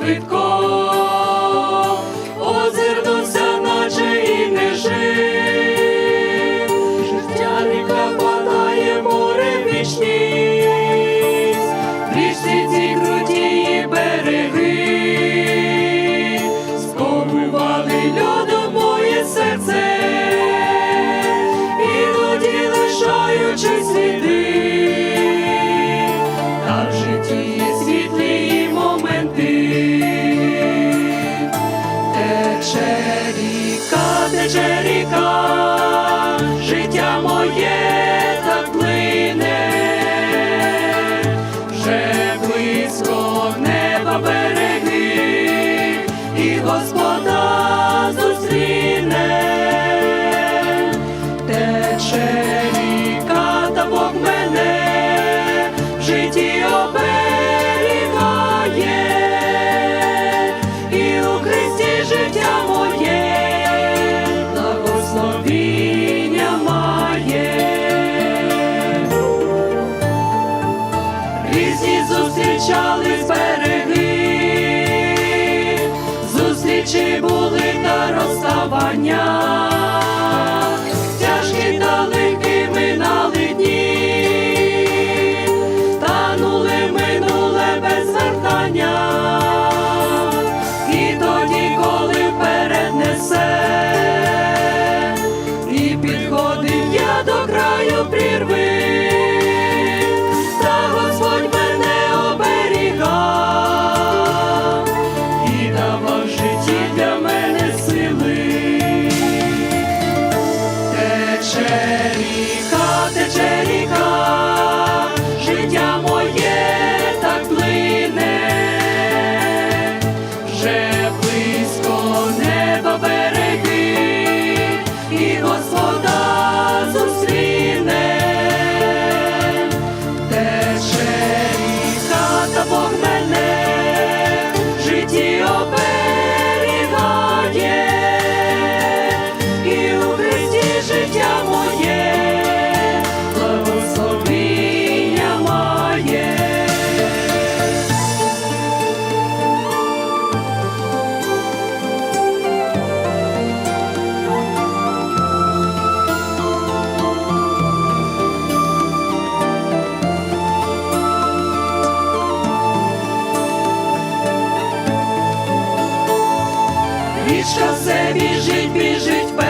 швидко. Господа зустріне, тече ріка та Бог мене в житті. зустрічі були та розставання. Господа. річка все біжить, біжить.